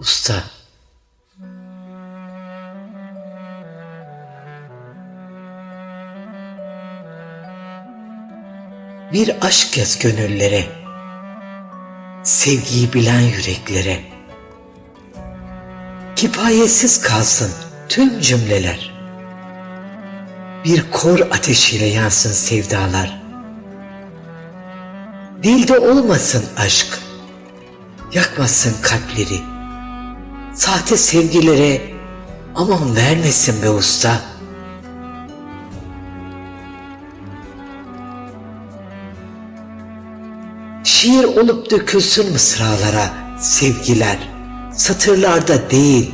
Usta. Bir aşk yaz gönüllere. Sevgiyi bilen yüreklere. Kifayetsiz kalsın tüm cümleler. Bir kor ateşiyle yansın sevdalar. Dilde olmasın aşk. Yakmasın kalpleri. Sahte sevgilere aman vermesin be usta. Şiir olup dökülsün mısralara sevgiler. Satırlarda değil,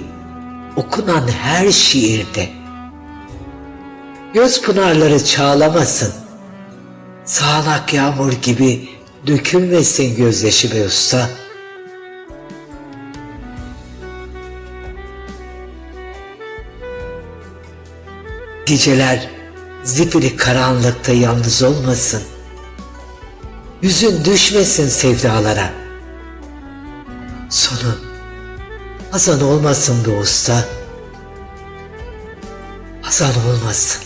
okunan her şiirde. Göz pınarları çağlamasın. Sağanak yağmur gibi dökülmesin gözyaşı be usta. Geceler zifiri karanlıkta yalnız olmasın. Yüzün düşmesin sevdalara. Sonun hazan olmasın be usta. Hazan olmasın.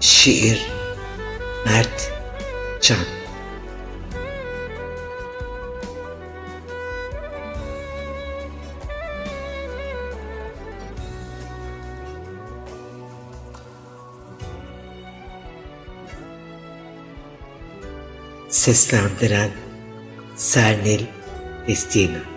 Şiir Mert Can. Seslendiren Sernil Destina